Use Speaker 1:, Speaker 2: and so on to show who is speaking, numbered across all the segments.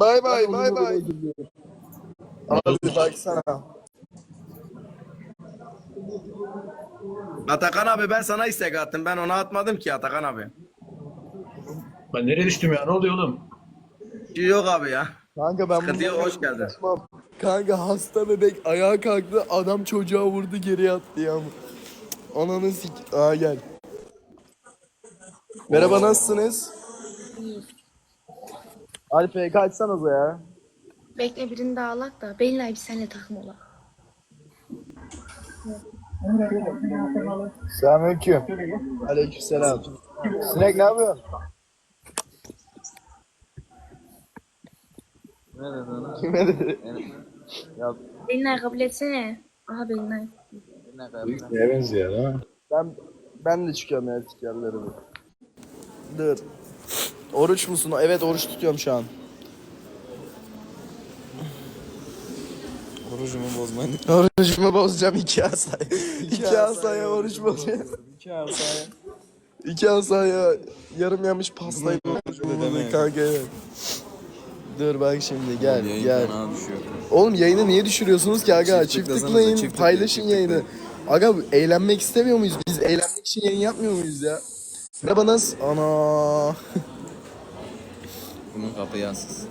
Speaker 1: Bay bay, bay bay. Abi baksana.
Speaker 2: Atakan abi ben sana istek attım. Ben ona atmadım ki Atakan abi.
Speaker 3: Ben nereye düştüm ya? Ne oluyor oğlum?
Speaker 2: Şey yok abi ya.
Speaker 4: Kanka ben
Speaker 2: Sıkıntı yok, hoş geldin.
Speaker 4: Kanka hasta bebek ayağa kalktı adam çocuğa vurdu geriye attı ya. Ananı sik... Aa gel. Merhaba nasılsınız? Alpe kaçsanıza ya.
Speaker 5: Bekle birini daha alak da Belinay bir senle takım ola.
Speaker 4: Selamünaleyküm. Aleykümselam. Sinek ne yapıyorsun? Kime dedi?
Speaker 5: Belinay kabul etsene. Aha Belinay.
Speaker 3: Neye benziyor ha?
Speaker 4: Ben ben de çıkıyorum ya sikerleri bu. Dur. Oruç musun? Evet oruç tutuyorum şu an.
Speaker 1: Orucumu bozmayın.
Speaker 4: Orucumu bozacağım iki asaya. iki asaya oruç bozacağım.
Speaker 1: İki asaya.
Speaker 4: İki asaya yarım yanmış pastayı bozacağım. Kanka evet. Dur bak şimdi gel
Speaker 1: Yayın
Speaker 4: gel. Oğlum yayını niye düşürüyorsunuz ki aga?
Speaker 1: Çift
Speaker 4: Çift tıklayın,
Speaker 1: çift
Speaker 4: paylaşın
Speaker 1: çift
Speaker 4: yayını. Aga eğlenmek istemiyor muyuz? Biz eğlenmek için yayın yapmıyor muyuz ya? Merhaba nasıl? Ana.
Speaker 1: Bunun kapıyı yansız.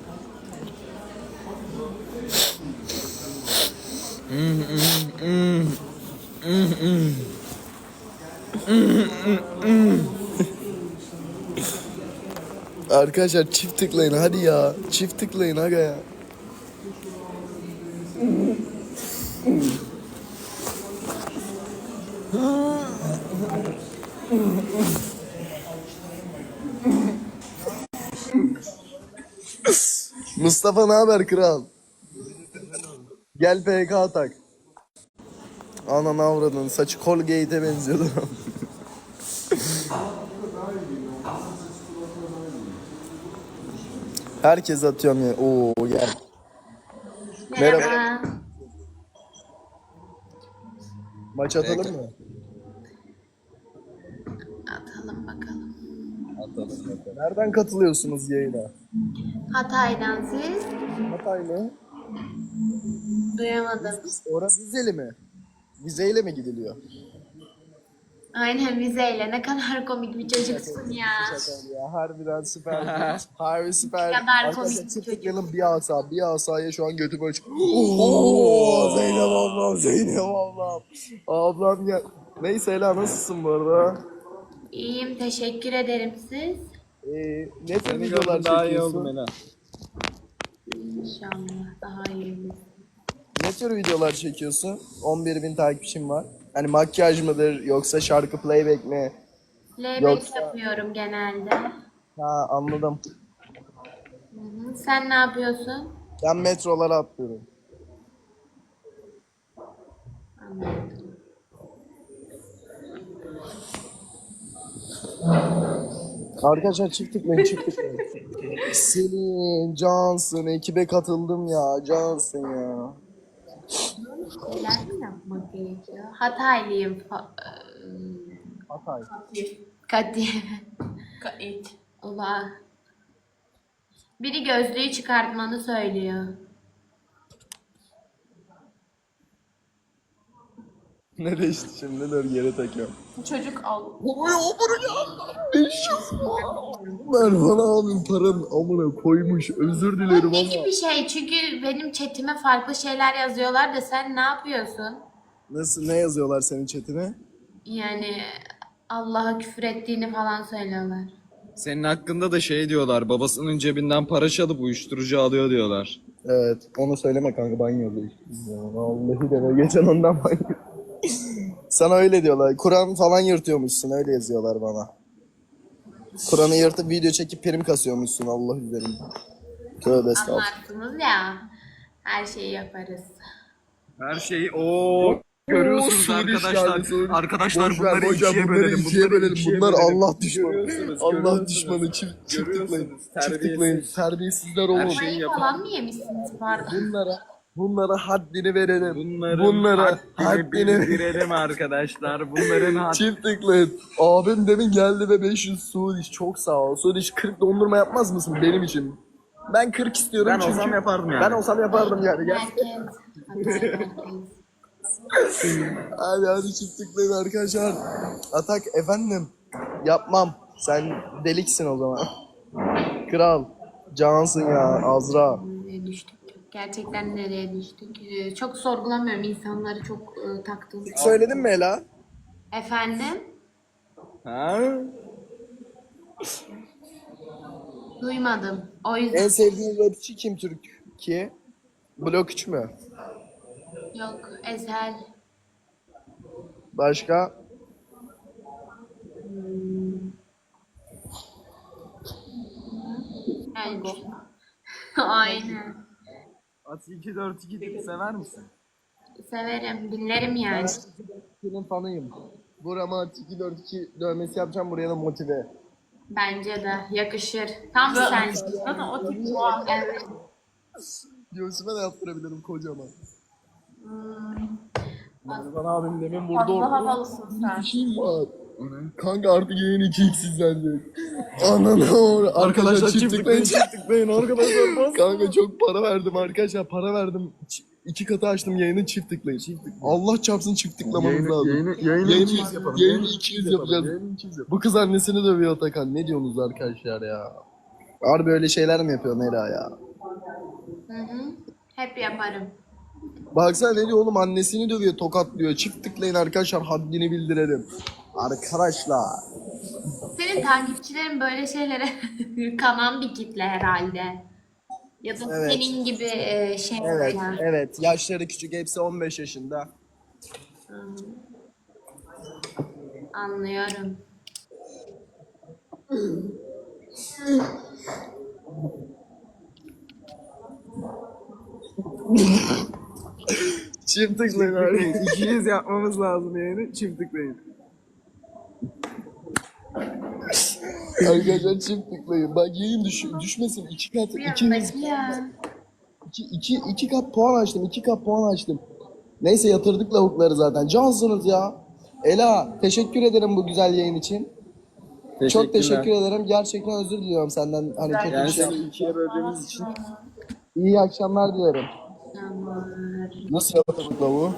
Speaker 4: Arkadaşlar çift tıklayın hadi ya. Çift tıklayın aga ya. Mustafa ne haber kral? Gel PK atak. Ananı avradın saçı Colgate'e benziyordu. Herkes atıyorum ya. Oo gel. Merhaba.
Speaker 5: Merhaba.
Speaker 4: Maç atalım mı?
Speaker 5: Atalım bakalım.
Speaker 4: Nereden katılıyorsunuz yayına?
Speaker 5: Hatay'dan siz.
Speaker 4: Hatay mı?
Speaker 5: Duyamadım.
Speaker 4: Orası vizeli mi? Vizeyle mi gidiliyor?
Speaker 5: Aynen vizeyle. Ne kadar komik bir çocuksun ya.
Speaker 4: Şaka ya harbiden süper. Harbi süper.
Speaker 5: Ne kadar komik bir çocuk.
Speaker 4: bir asa. Bir asaya şu an götüm aç. Oo Zeynep ablam, Zeynep ablam. Ablam ya. Neyse Ela nasılsın bu arada?
Speaker 5: İyiyim teşekkür ederim siz.
Speaker 4: Ee, ne tür videolar
Speaker 1: daha iyi
Speaker 4: çekiyorsun?
Speaker 1: oldum Ela.
Speaker 5: İnşallah daha iyi olur.
Speaker 4: Ne tür videolar çekiyorsun? 11 bin takipçim var. Hani makyaj mıdır yoksa şarkı playback mi?
Speaker 5: Playback
Speaker 4: Yoksa-
Speaker 5: yapıyorum genelde.
Speaker 4: Ha anladım.
Speaker 5: Hı hı. Sen ne yapıyorsun?
Speaker 4: Ben metrolara atlıyorum.
Speaker 5: Anladım.
Speaker 4: Arkadaşlar çift tıklayın çift tıklayın. Selin, Cansın, ekibe katıldım ya. Cansın ya.
Speaker 5: Neler mi yapmak gerekiyor? Hataylıyım.
Speaker 4: Hatay.
Speaker 5: Katiye. Ola. Biri gözlüğü çıkartmanı söylüyor.
Speaker 4: Ne değişti şimdi? Dur geri takıyorum.
Speaker 6: Çocuk al.
Speaker 4: Oy amına ya. 500 Mervan abim paranın amına koymuş. Özür dilerim ama.
Speaker 5: Hiçbir şey çünkü benim chatime farklı şeyler yazıyorlar da sen ne yapıyorsun?
Speaker 4: Nasıl ne yazıyorlar senin chatine?
Speaker 5: Yani Allah'a küfür ettiğini falan söylüyorlar.
Speaker 1: Senin hakkında da şey diyorlar. Babasının cebinden para çalıp uyuşturucu alıyor diyorlar.
Speaker 4: Evet, onu söyleme kanka banyoda. Vallahi deme geçen ondan banyo. Sana öyle diyorlar. Kur'an falan yırtıyormuşsun öyle yazıyorlar bana. Kur'an'ı yırtıp video çekip prim kasıyormuşsun Allah üzerim. Tövbe estağfurullah.
Speaker 5: Anlarsınız ya. Her şeyi yaparız.
Speaker 2: Her şeyi o görüyorsunuz
Speaker 4: Suudi
Speaker 2: arkadaşlar.
Speaker 4: Suudi.
Speaker 2: Arkadaşlar
Speaker 4: Boş ver,
Speaker 2: bunları
Speaker 4: ver,
Speaker 2: ikiye
Speaker 4: bunları
Speaker 2: bölelim.
Speaker 4: ikiye bölelim. Bunlar. Allah düşmanı.
Speaker 2: Görüyorsunuz,
Speaker 4: Allah
Speaker 2: görüyorsunuz.
Speaker 4: düşmanı. Çift, çift tıklayın.
Speaker 2: Görüyorsunuz,
Speaker 4: Çift tıklayın.
Speaker 2: terbiyesiz.
Speaker 4: Terbiyesizler oğlum.
Speaker 5: Mayı falan mı yemişsiniz pardon?
Speaker 4: Bunlara bunlara haddini verelim.
Speaker 2: Bunların
Speaker 4: bunlara
Speaker 2: haddini
Speaker 4: haddini
Speaker 2: bildirelim arkadaşlar. Bunların haddini
Speaker 4: Çift tıklayın. Abim demin geldi ve 500 Suudiş çok sağ ol. Suudiş 40 dondurma yapmaz mısın benim için? Ben 40 istiyorum
Speaker 1: Ben
Speaker 4: çünkü
Speaker 1: olsam yapardım yani.
Speaker 4: Ben olsam yapardım yani. Gel. Hadi hadi çift tıklayın arkadaşlar. Atak efendim. Yapmam. Sen deliksin o zaman. Kral. Cansın ya Azra.
Speaker 5: Düştük? Gerçekten nereye düştük? Ee, çok sorgulamıyorum insanları çok e, taktığım.
Speaker 4: Söyledin mi Ela?
Speaker 5: Efendim?
Speaker 1: Ha?
Speaker 5: Duymadım. O yüzden
Speaker 4: En sevdiğin rapçi kim Türkiye? Blok 3 mü?
Speaker 5: yok. Ezel.
Speaker 4: Başka?
Speaker 5: Yani. Aynen.
Speaker 1: At 2 4 2 tipi sever misin?
Speaker 5: Severim. Dinlerim yani.
Speaker 4: Senin fanıyım. Burama 242 dövmesi yapacağım buraya da motive.
Speaker 5: Bence de yakışır. Tam sen. Sana o tip Evet.
Speaker 4: Göğsüme de yaptırabilirim kocaman.
Speaker 1: Mervan abim demin burada
Speaker 5: Fazla havalısın sen.
Speaker 4: Var? Kanka artık yayın 2x izlenecek. Ananı or. Arkadaşlar çift tıklayın çift tıklayın arkadaşlar. bas. Kanka çok para verdim arkadaşlar. Para verdim. Ç- iki katı açtım yayını çift tıklayın. Allah çarpsın çift tıklamanız
Speaker 1: Yayını,
Speaker 4: lazım.
Speaker 1: yayını, yayını,
Speaker 4: Yayını-
Speaker 1: 200 yapalım.
Speaker 4: yayını 200 yapacağız.
Speaker 1: Yayını 200 yapalım.
Speaker 4: Bu kız annesini dövüyor Atakan. Ne diyorsunuz arkadaşlar ya? Harbi öyle şeyler mi yapıyor Nera ya?
Speaker 5: Hı hı. Hep yaparım.
Speaker 4: Baksana ne diyor oğlum annesini dövüyor tokatlıyor. Çift tıklayın arkadaşlar haddini bildirelim. Arkadaşlar.
Speaker 5: Senin takipçilerin böyle şeylere kanan bir kitle herhalde. Ya da
Speaker 4: Evet.
Speaker 5: senin gibi e, şey
Speaker 4: Evet,
Speaker 5: yani.
Speaker 4: evet. Yaşları küçük, hepsi 15 yaşında.
Speaker 5: Anlıyorum.
Speaker 4: Çift tıklayın abi.
Speaker 1: 200 yapmamız lazım yayını. Çift tıklayın.
Speaker 4: Arkadaşlar çift tıklayın. Bak yayın düş düşmesin. iki kat, iki, iki, iki, iki kat puan açtım. iki kat puan açtım. Neyse yatırdık lavukları zaten. Cansınız ya. Ela teşekkür ederim bu güzel yayın için. Çok teşekkür ederim. Gerçekten özür diliyorum senden. Hani kötü bir
Speaker 1: Yani
Speaker 4: şey.
Speaker 1: seni ikiye böldüğümüz için.
Speaker 4: İyi akşamlar dilerim. Nasıl yapalım lavuğu?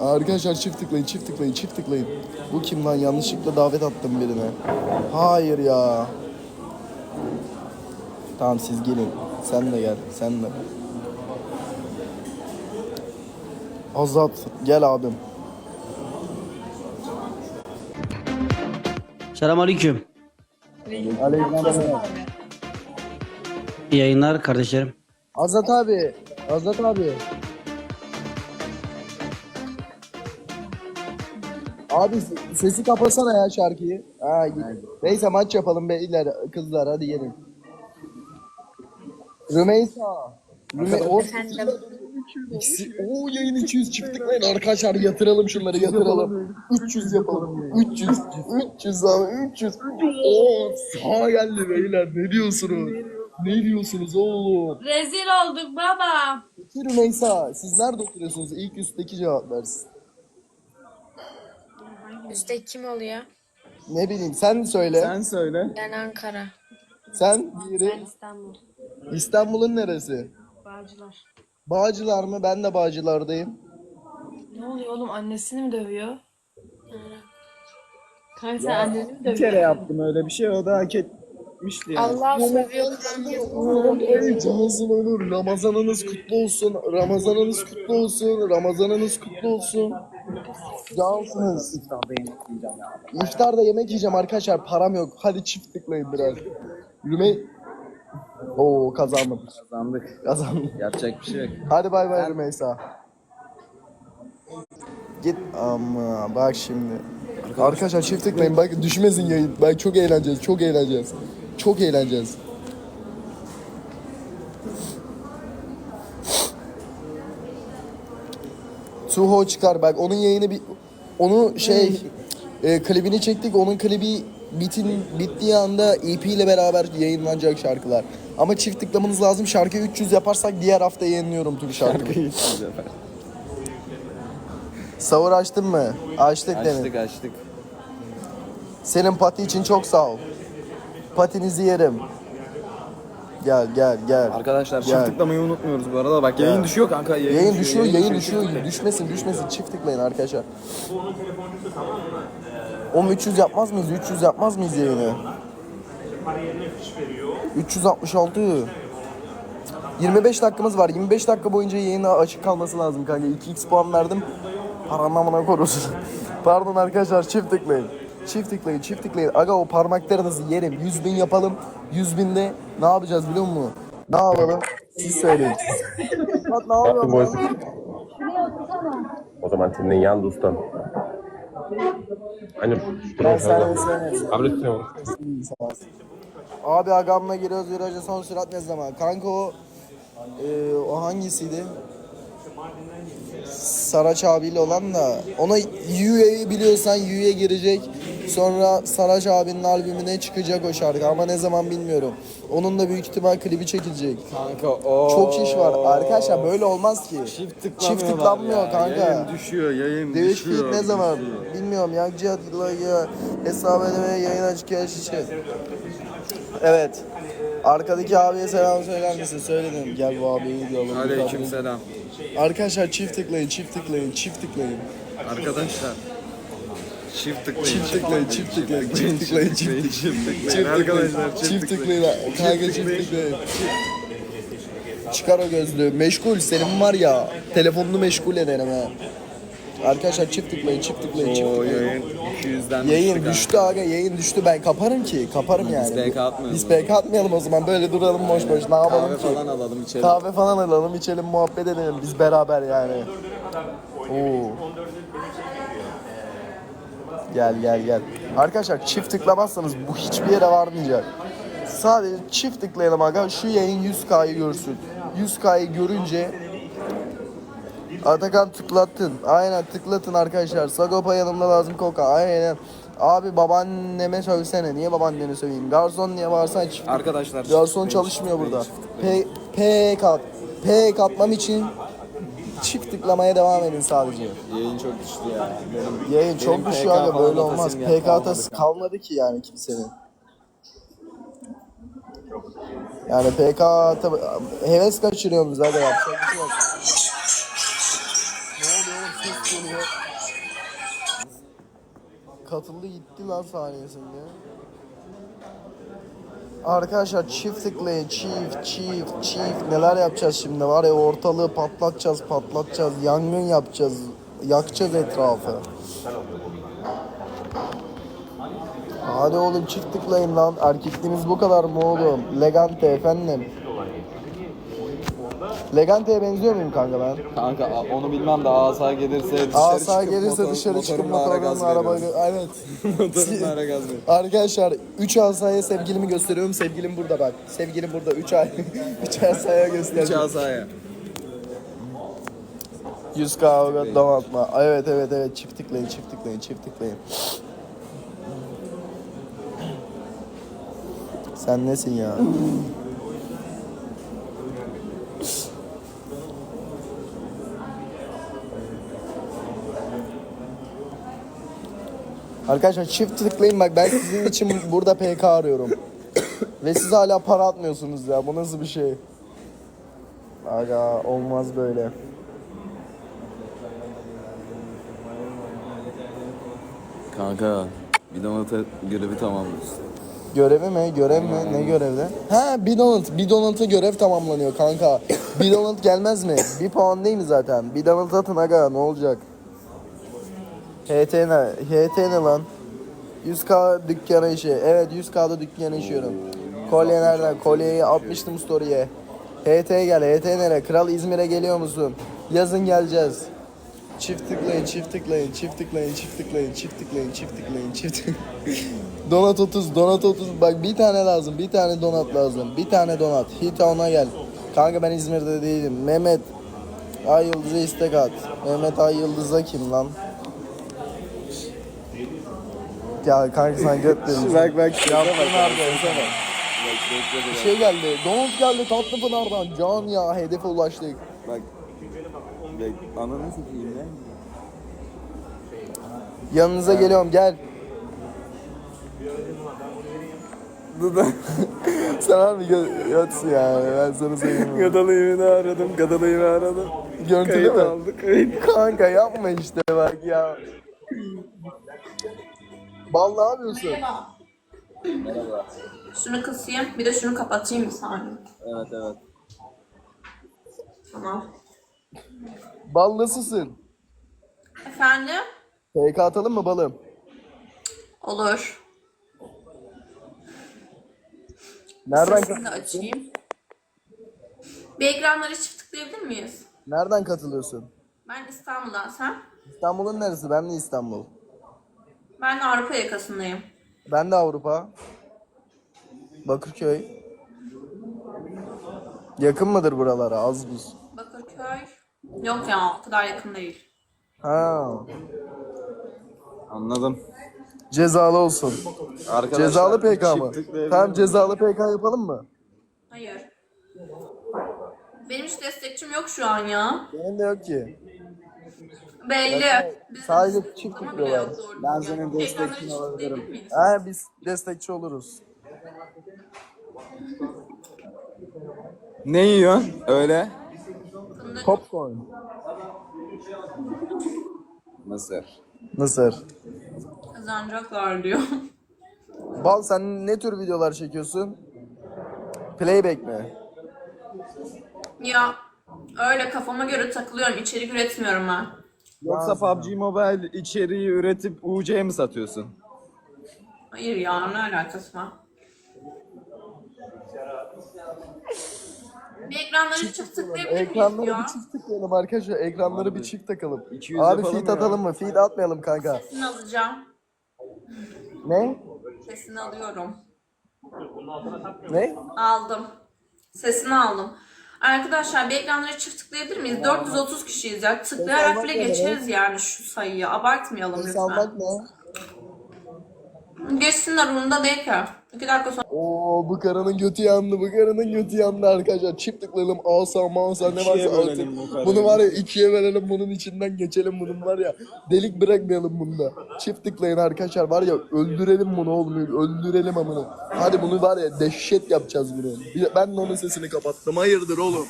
Speaker 4: Arkadaşlar çift tıklayın, çift tıklayın, çift tıklayın. Bu kim lan? Yanlışlıkla davet attım birine. Hayır ya. Tamam siz gelin. Sen de gel, sen de. Azat, gel abim.
Speaker 6: Selamünaleyküm.
Speaker 4: Aleykümselam.
Speaker 6: İyi yayınlar kardeşlerim.
Speaker 4: Azat abi, Azat abi. Abi sesi kapasana ya şarkıyı. Ha, git. Neyse maç yapalım beyler, kızlar hadi gelin. Rümeysa. Rüme o
Speaker 5: Efendim.
Speaker 4: İkisi, oo yayın 200 çıktık lan arkadaşlar yatıralım şunları yatıralım. 300 yapalım. 300. 300 abi 300. Oo sağ geldi beyler ne diyorsunuz? Ne diyorsunuz oğlum?
Speaker 5: Rezil olduk baba.
Speaker 4: Peki Rümeysa siz nerede oturuyorsunuz? İlk üstteki cevap versin.
Speaker 7: Üstte kim oluyor?
Speaker 4: Ne bileyim sen söyle.
Speaker 1: Sen söyle.
Speaker 7: Ben Ankara.
Speaker 4: Sen biri.
Speaker 7: İstanbul.
Speaker 4: İstanbul'un neresi?
Speaker 7: Bağcılar.
Speaker 4: Bağcılar mı? Ben de Bağcılar'dayım.
Speaker 8: Ne oluyor oğlum annesini mi dövüyor? Kanka sen anneni mi
Speaker 1: Bir
Speaker 8: dövüyorsun?
Speaker 1: kere yaptım öyle bir şey. O da hak etmişti yani.
Speaker 7: Allah seviyor.
Speaker 4: Ey Cansın Onur, Ramazanınız kutlu olsun. Ramazanınız kutlu olsun. Ramazanınız kutlu olsun. Cansınız. İftarda yemek yiyeceğim arkadaşlar. Param yok. Hadi çift tıklayın biraz. Rümey... Oo kazandım.
Speaker 1: Kazandık.
Speaker 4: Kazandım.
Speaker 1: Yapacak bir şey yok.
Speaker 4: Hadi bay bay Rümeysa. Git ama bak şimdi. Arkadaşlar çift tıklayın bak düşmesin yayın. Bak çok eğleneceğiz, çok eğleneceğiz. Çok eğleneceğiz. Suho çıkar bak onun yayını bir onu şey e, klibini çektik onun klibi bitin bittiği anda EP ile beraber yayınlanacak şarkılar. Ama çift tıklamanız lazım. Şarkı 300 yaparsak diğer hafta yayınlıyorum tüm şarkıyı.
Speaker 1: Şarkıyı efendim.
Speaker 4: Savur açtın mı? Açtık demin.
Speaker 1: Açtık açtık.
Speaker 4: Senin pati için çok sağ ol. Patinizi yerim. Gel gel gel.
Speaker 1: Arkadaşlar
Speaker 4: Gel.
Speaker 1: çift tıklamayı unutmuyoruz bu arada. Bak yayın
Speaker 4: Gel.
Speaker 1: düşüyor kanka. Yayın,
Speaker 4: Yayın düşüyor, yayın
Speaker 1: düşüyor.
Speaker 4: Düşmesin, düşmesin. Çift tıklayın arkadaşlar. Oğlum 300 yapmaz mıyız? 300 yapmaz mıyız yayını? 366. 25 dakikamız var. 25 dakika boyunca yayına açık kalması lazım kanka. 2x puan verdim. Paranın amına korusun. Pardon arkadaşlar çift tıklayın. Çift tıklayın, çift tıklayın. Aga o parmaklarınızı yerim. 100 bin yapalım. 100 binde ne yapacağız biliyor musun? Ne yapalım? Siz söyleyin. Lan ne yapalım?
Speaker 9: O zaman senin yan dostun. Hani
Speaker 4: Ben sana
Speaker 9: kabul etmiyorum.
Speaker 4: Abi agamla giriyoruz viraja son sürat ne zaman? Kanka o e, o hangisiydi? Saraç abiyle olan da ona Yu'yu biliyorsan Yu'ya girecek. Sonra Saraç abinin albümüne çıkacak o şarkı ama ne zaman bilmiyorum. Onun da büyük ihtimal klibi çekilecek.
Speaker 1: Kanka o.
Speaker 4: Çok iş var. Arkadaşlar böyle olmaz ki.
Speaker 1: Çift
Speaker 4: Çift
Speaker 1: tıklamıyorlar
Speaker 4: tıklanmıyor
Speaker 1: ya.
Speaker 4: kanka.
Speaker 1: Yayın düşüyor, yayın
Speaker 4: Değişiklik
Speaker 1: düşüyor.
Speaker 4: ne zaman?
Speaker 1: düşüyor.
Speaker 4: Bilmiyorum. Yankı Atilla ya hesap edeme yayın açık yaş için. Evet. Arkadaki abiye selam söyler misin? Söyledim. Gel bu abiyi diyorum.
Speaker 1: Aleyküm selam.
Speaker 4: Arkadaşlar çift tıklayın, çift tıklayın, çift tıklayın.
Speaker 1: Arkadaşlar. Çift tıklayın.
Speaker 4: Çift tıklayın, çift tıklayın, çift tıklayın, çift tıklayın.
Speaker 1: Çift tıklayın.
Speaker 4: Çift
Speaker 1: Arkadaşlar
Speaker 4: tıklayın, çift tıklayın. Kanka çift tıklayın. Çıkar o gözlüğü. Meşgul. Senin var ya, telefonunu meşgul ederim ha. Arkadaşlar çift tıklayın, çift tıklayın, çift
Speaker 1: O
Speaker 4: tıklayın.
Speaker 1: yayın 200'den
Speaker 4: Yayın
Speaker 1: düştü
Speaker 4: düştü aga yayın düştü ben kaparım ki kaparım yani.
Speaker 1: PK atmayalım.
Speaker 4: Biz PK atmayalım o zaman böyle duralım boş boş ne yapalım
Speaker 1: Kahve
Speaker 4: ki?
Speaker 1: falan alalım içelim.
Speaker 4: Kahve falan alalım içelim muhabbet edelim biz beraber yani. Oo. Gel gel gel. Arkadaşlar çift tıklamazsanız bu hiçbir yere varmayacak. Sadece çift tıklayalım aga şu yayın 100k'yı görsün. 100k'yı görünce Atakan tıklattın. Aynen tıklatın arkadaşlar. Sagopa yanımda lazım koka. Aynen. Abi babaanneme sövsene. Niye babaannene söveyim? Garson niye bağırsan çift.
Speaker 1: Arkadaşlar.
Speaker 4: Garson çalışmıyor burada. P, P kat. P katmam için çift tıklamaya devam edin sadece.
Speaker 1: Yayın çok düştü ya. Benim,
Speaker 4: Yayın çok aga
Speaker 1: falan
Speaker 4: böyle olmaz. PK atası
Speaker 1: kalmadı.
Speaker 4: ki yani kimsenin. Yani PK heves kaçırıyorsunuz aga yapacak bir şey yok. Geliyor. Katıldı gitti lan saniyesinde. Arkadaşlar çift tıklayın çift çift çift neler yapacağız şimdi var ya ortalığı patlatacağız patlatacağız yangın yapacağız yakacağız etrafı. Hadi oğlum çift tıklayın lan erkekliğimiz bu kadar mı oğlum? Legante efendim. Legante'ye benziyor muyum kanka ben?
Speaker 1: Kanka onu bilmem de asa gelirse dışarı
Speaker 4: Asa
Speaker 1: çıkıp
Speaker 4: gelirse
Speaker 1: motor-
Speaker 4: dışarı çıkıp
Speaker 1: motorumla ara gaz
Speaker 4: motorumla araba...
Speaker 1: veriyorum.
Speaker 4: Evet.
Speaker 1: Motorumla ara gaz veriyorum.
Speaker 4: Arkadaşlar 3 asaya sevgilimi gösteriyorum. Sevgilim burada bak. Sevgilim burada 3 ay 3 asaya
Speaker 1: Üç
Speaker 4: göstereceğim.
Speaker 1: asaya.
Speaker 4: 100 kavga dam atma. Evet evet evet çift tıklayın çift tıklayın çift tıklayın. Sen nesin ya? Arkadaşlar çift tıklayın bak ben sizin için burada PK arıyorum. Ve siz hala para atmıyorsunuz ya. Bu nasıl bir şey? Aga olmaz böyle.
Speaker 1: Kanka bir donata görevi tamamlıyoruz.
Speaker 4: Görevi mi? Görev mi? Ne görevde? Ha bir donut. Bir donut'a görev tamamlanıyor kanka. bir donut gelmez mi? Bir puan değil mi zaten? Bir donut atın aga ne olacak? HT ne? HT ne lan? 100k dükkana işi. Evet 100k'da dükkana işiyorum. Kolye nereden? Kolyeyi atmıştım story'e. HT gel. HT nere? Kral İzmir'e geliyor musun? Yazın geleceğiz. Çift tıklayın, çift tıklayın, çift tıklayın, çift tıklayın, çift tıklayın, çift tıklayın, çift Donat 30, donat 30. Bak bir tane lazım, bir tane donat lazım. Bir tane donat. Hit ona gel. Kanka ben İzmir'de değilim. Mehmet Ay Yıldız'a istek at. Mehmet Ay Yıldız'a kim lan? Ya kanka sen göt dedin.
Speaker 1: Bak bak.
Speaker 4: Bir şey geldi. Donut geldi tatlı pınardan. Can ya hedefe ulaştık.
Speaker 1: Bak. Bak. Ananı sikeyim lan.
Speaker 4: Yanınıza geliyorum gel. Duda. Sen abi gö- yatsı ya. Ben sana söyleyeyim. Gadalıyımı aradım. Gadalıyımı aradım. Görüntülü mü? aldık. Kanka yapma işte bak ya. Bal ne yapıyorsun?
Speaker 10: Şunu kısayım. Bir de şunu kapatayım bir saniye.
Speaker 1: Evet evet.
Speaker 10: Tamam.
Speaker 4: Bal nasılsın?
Speaker 10: Efendim?
Speaker 4: PK atalım mı balım?
Speaker 10: Olur.
Speaker 4: Nereden
Speaker 10: Sesini de açayım. Bir ekranları çift tıklayabilir miyiz?
Speaker 4: Nereden katılıyorsun?
Speaker 10: Ben İstanbul'dan sen?
Speaker 4: İstanbul'un neresi? Ben de İstanbul.
Speaker 10: Ben de Avrupa yakasındayım.
Speaker 4: Ben de Avrupa. Bakırköy. Yakın mıdır buralara? Az buz.
Speaker 10: Bakırköy. Yok ya o kadar yakın değil.
Speaker 4: Ha.
Speaker 1: Anladım.
Speaker 4: Cezalı olsun.
Speaker 1: Arkadaşlar
Speaker 4: Cezalı PK mı?
Speaker 1: tıklayabilir
Speaker 4: Tamam cezalı PK yapalım mı?
Speaker 10: Hayır. Benim hiç destekçim yok şu an ya.
Speaker 4: Benim de yok ki.
Speaker 10: Belli.
Speaker 4: Sadece
Speaker 10: yok doğru
Speaker 1: Ben senin destekçin
Speaker 10: çift
Speaker 1: olabilirim.
Speaker 4: Ha biz destekçi oluruz.
Speaker 1: Ne yiyorsun öyle?
Speaker 4: Popcorn.
Speaker 1: Mısır.
Speaker 4: Mısır.
Speaker 10: kazanacaklar diyor.
Speaker 4: Bal sen ne tür videolar çekiyorsun? Playback mi?
Speaker 10: ya öyle kafama göre takılıyorum. içerik üretmiyorum ben.
Speaker 1: Yoksa PUBG Mobile içeriği üretip UC mi satıyorsun?
Speaker 10: Hayır ya ne alakası var? Bir ekranları çift tıklayabilir miyiz
Speaker 4: Ekranları
Speaker 10: ya?
Speaker 4: bir çift tıklayalım arkadaşlar. Ekranları bir çift takalım.
Speaker 1: 200
Speaker 4: Abi
Speaker 1: yapalım
Speaker 4: feed
Speaker 1: ya.
Speaker 4: atalım mı? Feed atmayalım kanka.
Speaker 10: Sesini alacağım.
Speaker 4: Ne?
Speaker 10: Sesini alıyorum.
Speaker 4: Ne?
Speaker 10: Aldım. Sesini aldım. Arkadaşlar bir ekranları çift tıklayabilir miyiz? 430 kişiyiz ya. Tıklayarak bile geçeriz yani şu sayıyı. Abartmayalım lütfen. Geçsinler umurumda değil ki. İki dakika sonra
Speaker 4: Oo bu karının götü yandı. Bu karının götü yandı arkadaşlar. Çift tıklayalım. Asa masa ne
Speaker 1: İkiye
Speaker 4: varsa
Speaker 1: bölelim
Speaker 4: atın.
Speaker 1: bu karıyı.
Speaker 4: Bunu var ya ikiye verelim. Bunun içinden geçelim. Bunun var ya delik bırakmayalım bunda. Çift tıklayın arkadaşlar. Var ya öldürelim bunu oğlum. Öldürelim amına. Hadi bunu var ya dehşet yapacağız bunu. Bir- Ben de onun sesini kapattım. Hayırdır oğlum.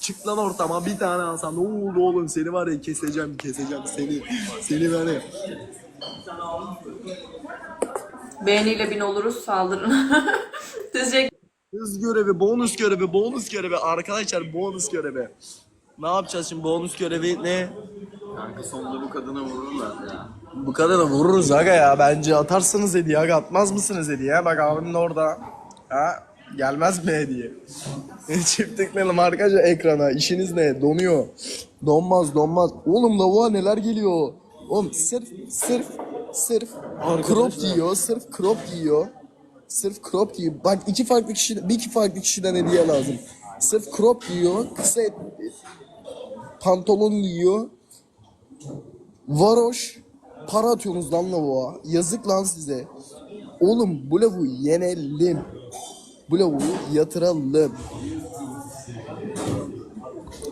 Speaker 4: Çık lan ortama bir tane alsam ne oldu oğlum seni var ya keseceğim keseceğim seni seni var ya
Speaker 10: beğeniyle bin oluruz saldırın. Teşekkür
Speaker 4: Hız görevi, bonus görevi, bonus görevi. Arkadaşlar bonus görevi. Ne yapacağız şimdi bonus görevi ne?
Speaker 1: Kanka sonunda bu kadına vururlar ya.
Speaker 4: Bu kadar vururuz aga ya. Bence atarsınız hediye aga. Atmaz mısınız hediye? Bak abinin orada. Ha? Gelmez mi hediye? Çift tıklayalım arkadaşlar ekrana. İşiniz ne? Donuyor. Donmaz donmaz. Oğlum lavuğa neler geliyor? Oğlum sırf sırf sırf crop giyiyor. Sırf crop giyiyor. Sırf crop giyiyor. Bak iki farklı kişi, bir iki farklı kişiden hediye lazım. Sırf crop giyiyor. Kısa et, pantolon giyiyor. Varoş para atıyorsunuz lan lavuğa. Yazık lan size. Oğlum bu lavuğu yenelim. Bu lavuğu yatıralım.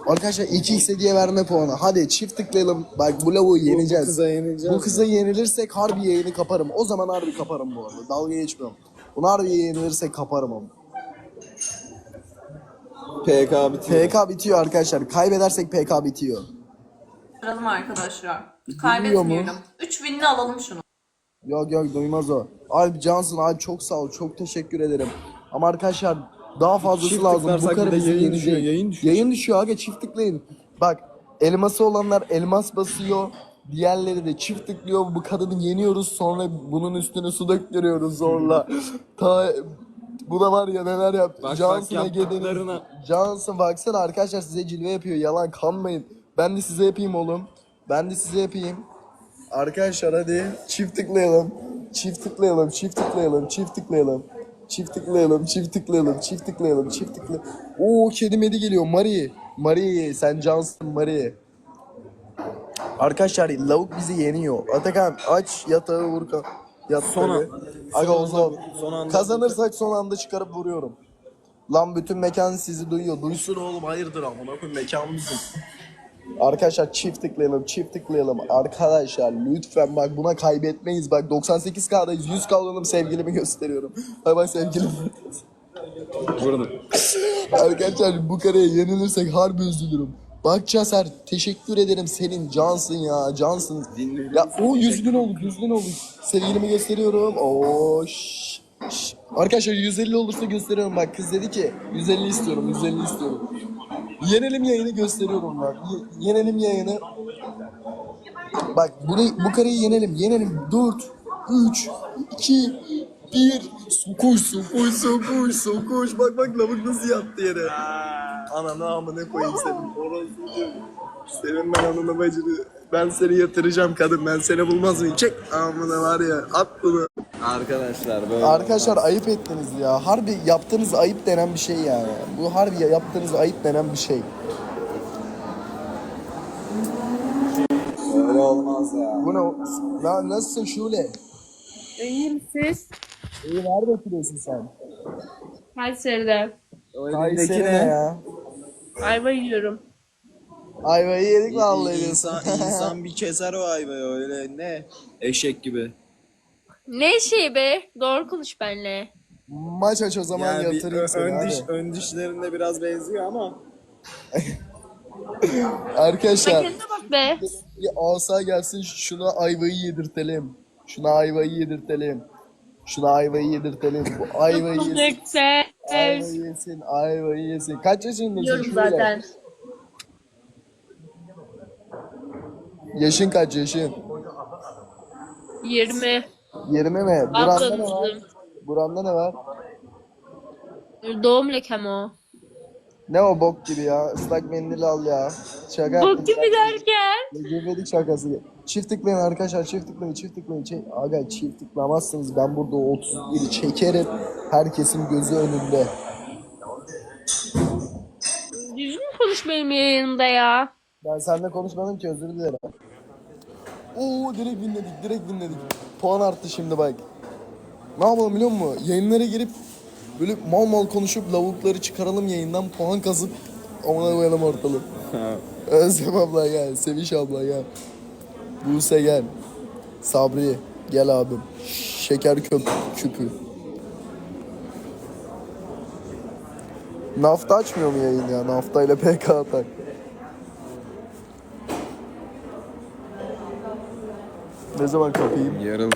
Speaker 4: Arkadaşlar 2x hediye verme puanı. Hadi çift tıklayalım. Bak bu lavuğu yeneceğiz.
Speaker 1: kıza yeneceğiz
Speaker 4: Bu kıza yenilirsek harbi yayını kaparım. O zaman harbi kaparım bu arada. Dalga geçmiyorum. Bunu harbi yenilirsek kaparım ama.
Speaker 1: PK bitiyor.
Speaker 4: PK bitiyor arkadaşlar. Kaybedersek PK bitiyor.
Speaker 10: ederim arkadaşlar. Kaybetmeyelim.
Speaker 4: mu?
Speaker 10: 3 binini alalım şunu.
Speaker 4: Yok yok duymaz o. Alp Johnson abi çok sağ ol. Çok teşekkür ederim. Ama arkadaşlar daha fazlası
Speaker 1: Çift
Speaker 4: lazım. Bu
Speaker 1: tıklarsak bir de yayın düşüyor, yayın düşüyor.
Speaker 4: Yayın düşüyor aga çift tıklayın. Bak elması olanlar elmas basıyor. Diğerleri de çift tıklıyor. Bu kadını yeniyoruz. Sonra bunun üstüne su döktürüyoruz zorla. Ta bu da var ya neler yap.
Speaker 1: bak
Speaker 4: Johnson'a
Speaker 1: yaptıklarına.
Speaker 4: Johnson baksana arkadaşlar size cilve yapıyor. Yalan kanmayın. Ben de size yapayım oğlum. Ben de size yapayım. Arkadaşlar hadi çift tıklayalım. Çift tıklayalım, çift tıklayalım, çift tıklayalım. Çift tıklayalım, çift tıklayalım, çift tıklayalım, çift tıklayalım. Oo kedi medi geliyor. Marie. Marie sen cansın Marie. Arkadaşlar lavuk bizi yeniyor. Atakan aç yatağı vur. ka- Yat
Speaker 1: Son
Speaker 4: tabii.
Speaker 1: an-
Speaker 4: Aga o zaman
Speaker 1: son anda-
Speaker 4: kazanırsak son anda çıkarıp vuruyorum. Lan bütün mekan sizi duyuyor. Duysun oğlum hayırdır amına koyayım mekanımızın. Arkadaşlar çift tıklayalım, çift tıklayalım. Arkadaşlar lütfen bak buna kaybetmeyiz. Bak 98K'dayız. 100K olalım sevgilimi gösteriyorum. Bay bay sevgilim.
Speaker 1: Burada.
Speaker 4: Arkadaşlar bu kareye yenilirsek harbi üzülürüm. Bak Caser teşekkür ederim senin cansın ya cansın. Ya o yüz bin oldu yüz bin oldu. Sevgilimi gösteriyorum. Oo şş, şş. Arkadaşlar 150 olursa gösteriyorum bak kız dedi ki 150 istiyorum 150 istiyorum. Yenelim yayını gösteriyorum bak. Ye- yenelim yayını. Bak bunu, bu kareyi yenelim. Yenelim. 4, 3, 2, 1. Sokuş, sokuş, sokuş, sokuş. Bak bak lavuk nasıl yattı yere. Ananı amına koyayım senin. Orası Senin ben ananı bacını. Ben seni yatıracağım kadın. Ben seni bulmaz mıyım? Çek. Amına var ya. At bunu.
Speaker 1: Arkadaşlar böyle.
Speaker 4: Arkadaşlar ayıp ettiniz ya. Harbi yaptığınız ayıp denen bir şey yani. Bu harbi yaptığınız ayıp denen bir şey.
Speaker 1: Öyle olmaz ya.
Speaker 4: Bu ne? Lan nasılsın Şule?
Speaker 8: İyiyim siz.
Speaker 4: İyi nerede oturuyorsun sen?
Speaker 8: Kayseri'de.
Speaker 4: Kayseri ne ya?
Speaker 8: Ayva yiyorum.
Speaker 4: Ayvayı yedik vallahi
Speaker 1: İnsan,
Speaker 4: diyorsun.
Speaker 1: insan bir keser o ayvayı öyle ne? Eşek gibi.
Speaker 8: Ne şey be? Doğru konuş benimle.
Speaker 4: Maç aç o zaman
Speaker 1: Yani bir
Speaker 4: yatırayım
Speaker 1: ö-
Speaker 4: seni
Speaker 1: ön, diş, ön dişlerinde biraz benziyor ama.
Speaker 4: Arkadaşlar
Speaker 8: Kendine bak be.
Speaker 4: bir asa gelsin şuna ayvayı yedirtelim. Şuna ayvayı yedirtelim. Şuna ayvayı yedirtelim. Bu ayvayı yesin. Ayvayı yesin, ayvayı yesin. Kaç yaşındasın
Speaker 8: Biliyorum
Speaker 4: Şule?
Speaker 8: zaten.
Speaker 4: Yaşın kaç yaşın?
Speaker 8: 20.
Speaker 4: 20 mi? Buranda ne var? Buranda ne var?
Speaker 8: Doğum lekem o.
Speaker 4: Ne o bok gibi ya? Islak mendil al ya. Şaka yaptım.
Speaker 8: Bok gibi derken.
Speaker 4: Gevedik şakası. Çift tıklayın arkadaşlar çift tıklayın çift tıklayın. Çek... Aga çift tıklamazsınız ben burada 31 çekerim. Herkesin gözü önünde.
Speaker 8: Düzgün konuş benim yayınımda ya.
Speaker 4: Ben seninle konuşmadım ki özür dilerim. Oo direkt dinledik direkt dinledik. Puan arttı şimdi bak. Ne yapalım biliyor musun? Yayınlara girip böyle mal mal konuşup lavukları çıkaralım yayından puan kazıp ona koyalım ortalığı. Özlem abla gel, Seviş abla gel. Buse gel. Sabri gel abim. Şeker köp küpü. Nafta açmıyor mu yayın ya? Nafta ile PK atak. Ne zaman kapayım?
Speaker 1: Yarıl.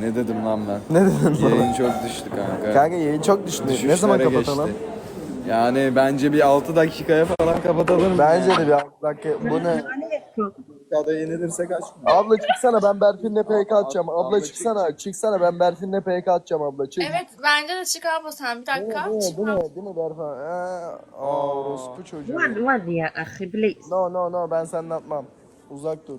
Speaker 1: Ne dedim lan ben?
Speaker 4: Ne dedin bana?
Speaker 1: Yayın çok düştü kanka.
Speaker 4: Kanka yayın çok düştü. ne
Speaker 1: Düşüşlere
Speaker 4: zaman
Speaker 1: geçti.
Speaker 4: kapatalım?
Speaker 1: Yani bence bir 6 dakikaya falan kapatalım.
Speaker 4: Bence de bir altı dakika. Bu ne?
Speaker 1: PK'da yenilirsek açmıyor.
Speaker 4: Abla çıksana ben Berfin'le PK atacağım. Abla,
Speaker 1: abla
Speaker 4: çıksana. Çık. Çıksana ben Berfin'le PK atacağım abla. Çık.
Speaker 7: Evet bence de çık abla sen bir dakika.
Speaker 4: Değil mi, değil mi, değil mi Berfin? Ee, aa, orospu çocuğu.
Speaker 9: Var var ya ahi please.
Speaker 4: No no no ben seninle atmam. Uzak dur.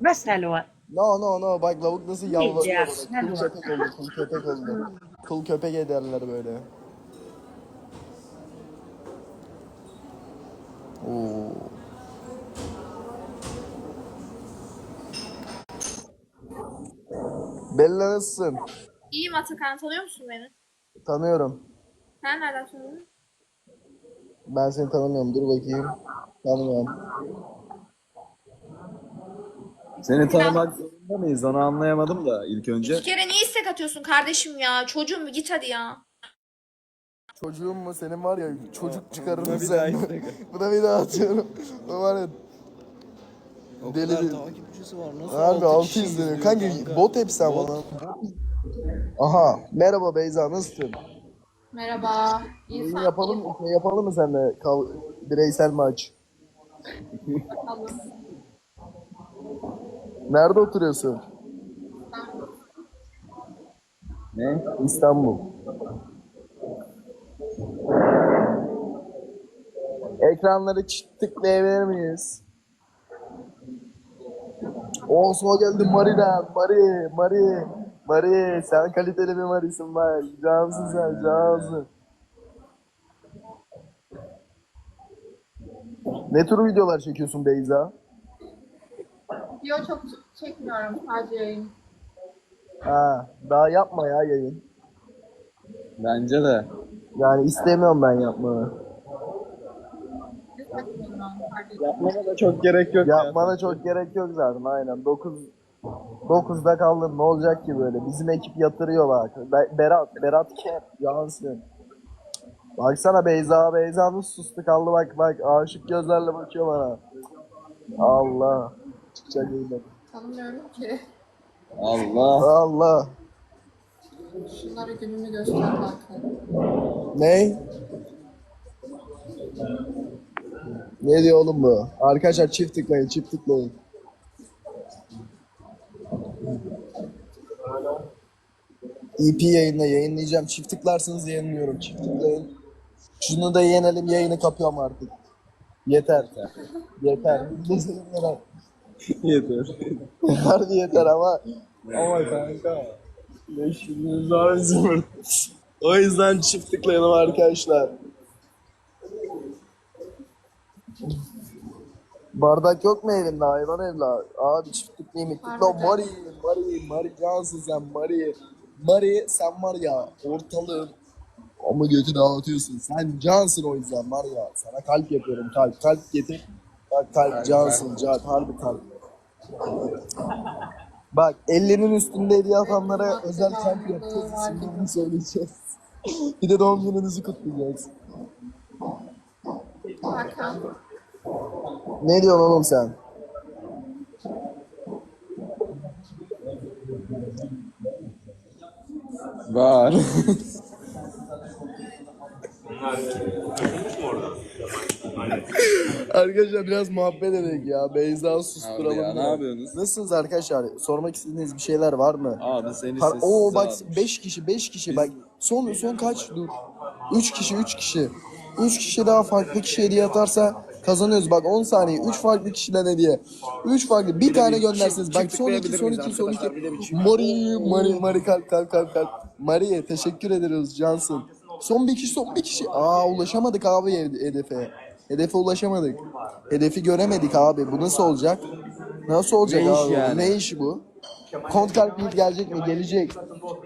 Speaker 9: Bas helva.
Speaker 4: No no no bak lavuk nasıl yalvarıyor. Kıl köpek oldu. Kıl köpek oldu. Kıl köpek ederler böyle. Bella nasılsın?
Speaker 7: İyiyim Atakan tanıyor musun beni?
Speaker 4: Tanıyorum.
Speaker 7: Sen nereden tanıyorsun?
Speaker 4: Ben seni tanımıyorum. Dur bakayım. Tanımıyorum.
Speaker 1: Seni tanımak zorunda mıyız? Onu anlayamadım da ilk önce.
Speaker 7: İki kere niye istek atıyorsun kardeşim ya? Çocuğum git hadi ya.
Speaker 4: Çocuğum mu senin var ya çocuk çıkarırım
Speaker 1: bir
Speaker 4: sen.
Speaker 1: at.
Speaker 4: Buna bir daha atıyorum. Bu var ya
Speaker 1: O
Speaker 4: Deli
Speaker 1: kadar
Speaker 4: bir-
Speaker 1: takipçisi var. Nasıl
Speaker 4: Harbi
Speaker 1: altı
Speaker 4: 6
Speaker 1: kişi
Speaker 4: izleniyor.
Speaker 1: izliyor
Speaker 4: Kanka, bot hepsi ama. lan. Aha. Merhaba Beyza nasılsın?
Speaker 7: Merhaba.
Speaker 4: Yayın yapalım mı? Şey yapalım mı seninle? Kav bireysel maç. Nerede oturuyorsun?
Speaker 1: Ne?
Speaker 4: İstanbul. Ekranları çi- tıklayabilir miyiz? O sola geldi Marina, Mari, Mari, Mari. Sen kaliteli bir Mari'sin bak. Cansın sen, cansın. Ne tür videolar çekiyorsun Beyza?
Speaker 7: Yo çok çekmiyorum sadece yayın.
Speaker 4: Ha, daha yapma ya yayın.
Speaker 1: Bence de.
Speaker 4: Yani istemiyorum ben yapmayı.
Speaker 1: Yapmana da çok gerek yok.
Speaker 4: Yapmana çok gerek yok zaten aynen. 9 9'da kaldın ne olacak ki böyle? Bizim ekip yatırıyor bak. Be- Berat, Berat Ker, yansın. Baksana Beyza, Beyza nasıl sustu kaldı bak bak aşık gözlerle bakıyor bana. Allah. Çıkacak yayından.
Speaker 7: Tanımıyorum ki.
Speaker 1: Allah.
Speaker 4: Allah.
Speaker 7: Şunlara günümü göster kanka.
Speaker 4: Ne? Ne diyor oğlum bu? Arkadaşlar çift tıklayın, çift tıklayın. EP yayında yayınlayacağım. Çift tıklarsanız yayınlıyorum. Çift tıklayın. Şunu da yenelim yayını kapıyorum artık. Yeter. Yeter. Yeter.
Speaker 1: Yeter.
Speaker 4: Harbi yeter ama. Ama kanka. Leşimiz var bizim. O yüzden çift tıklayalım arkadaşlar. Bardak yok mu evinde hayvan evla? Abi çift tıklayayım. Tıkla Mari, Mari, Mari cansın sen Mari. Mari sen var ya ortalığın ama götü dağıtıyorsun. Sen cansın o yüzden var ya. Sana kalp yapıyorum kalp. Kalp getir. Bak kalp cansın can. Harbi kalp. Bak ellerinin üstünde hediye atanlara özel kamp yapacağız. Şimdi bunu söyleyeceğiz. bir de doğum gününüzü kutlayacağız.
Speaker 7: Hakan.
Speaker 4: Ne diyorsun oğlum sen?
Speaker 1: Var.
Speaker 4: Arkadaşlar biraz muhabbet edelim ya. Beyza susturalım.
Speaker 1: Abi ya, ne yapıyorsunuz?
Speaker 4: Nasılsınız arkadaşlar? Sormak istediğiniz bir şeyler var mı?
Speaker 1: Abi seni
Speaker 4: Par- Oo bak
Speaker 1: almış.
Speaker 4: 5 kişi 5 kişi bak son son kaç dur 3 kişi 3 kişi 3 kişi daha farklı kişi hediye atarsa kazanıyoruz. Bak 10 saniye 3 farklı kişiden hediye. 3 farklı bir tane göndersiniz bak son 2 son 2 son 2 Mari Mari Mari kalp kalp kalp kalp. Mari'ye teşekkür ederiz Cansın. Son bir kişi son bir kişi. Aa ulaşamadık abi hed- hedefe. Hedefe ulaşamadık. Hedefi göremedik abi. Bu nasıl olacak? Nasıl olacak
Speaker 1: Ne iş
Speaker 4: abi?
Speaker 1: yani?
Speaker 4: ne işi bu? Kont kalp gelecek mi? Gelecek.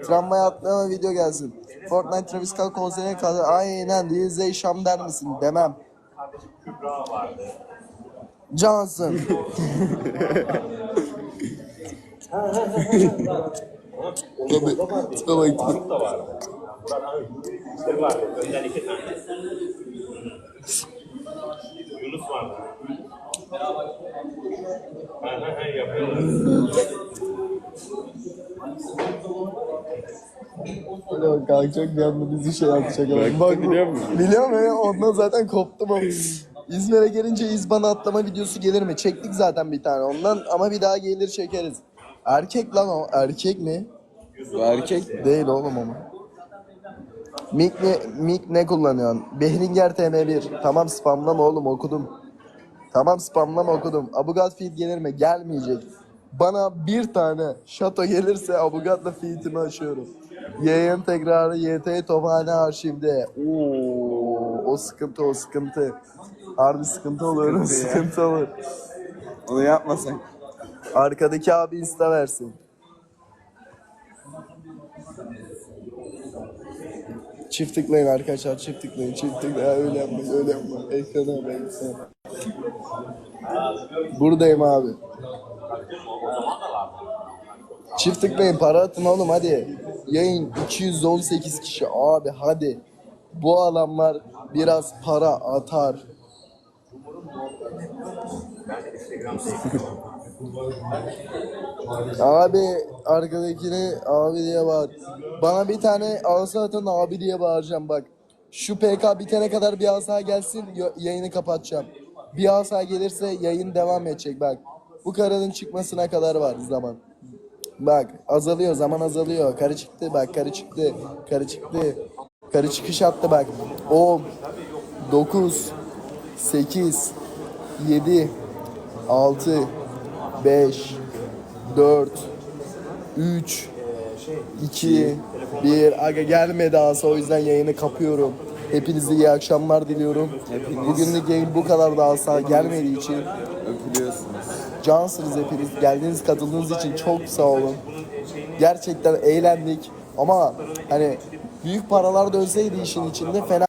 Speaker 4: Tramvaya atlama video gelsin. Fortnite Travis Scott konserine kadar aynen Lil Şam der misin? Demem. Johnson. Tabii. Tabii. Yok kanka çok bir anda bizi şey yapacak. Bak,
Speaker 1: biliyor musun?
Speaker 4: Biliyorum ya ondan zaten koptum ama. İzmir'e gelince İzban'a atlama videosu gelir mi? Çektik zaten bir tane ondan ama bir daha gelir çekeriz. Erkek lan o. Erkek mi?
Speaker 1: Bu erkek
Speaker 4: Değil oğlum ama. Mik ne, mik ne kullanıyorsun? Behringer TM1. Tamam spamlama oğlum okudum. Tamam spamlama okudum. Abugat feed gelir mi? Gelmeyecek. Bana bir tane şato gelirse Abugat'la feed'imi açıyorum. Yayın tekrarı YT Tophane arşivde. Oo, o sıkıntı o sıkıntı. Harbi sıkıntı olur,
Speaker 1: Sıkıntı
Speaker 4: sıkıntı olur.
Speaker 1: onu yapmasak.
Speaker 4: Arkadaki abi insta versin. Çift tıklayın arkadaşlar, çift tıklayın, çift tıklayın. Ha, öyle yapmayın, öyle yapmayın. Ekrana ben sana. Buradayım abi. Çift tıklayın, para atın oğlum hadi. Yayın 218 kişi abi hadi. Bu adamlar biraz para atar. Abi arkadakini abi diye bağır. Bana bir tane asa atın abi diye bağıracağım bak. Şu PK bitene kadar bir asa gelsin yayını kapatacağım. Bir asa gelirse yayın devam edecek bak. Bu karının çıkmasına kadar var zaman. Bak azalıyor zaman azalıyor. Karı çıktı bak karı çıktı. Karı çıktı. Karı çıkış attı bak. 10 9 8 7 6 5 4 3 2 1 Aga gelmedi asa o yüzden yayını kapıyorum. Hepinize iyi akşamlar diliyorum. Bugünlük yayın bu kadar da asa gelmediği için
Speaker 1: Öpülüyorsunuz.
Speaker 4: cansınız hepiniz. Geldiğiniz katıldığınız için çok sağ olun. Gerçekten eğlendik ama hani büyük paralar dönseydi işin içinde fena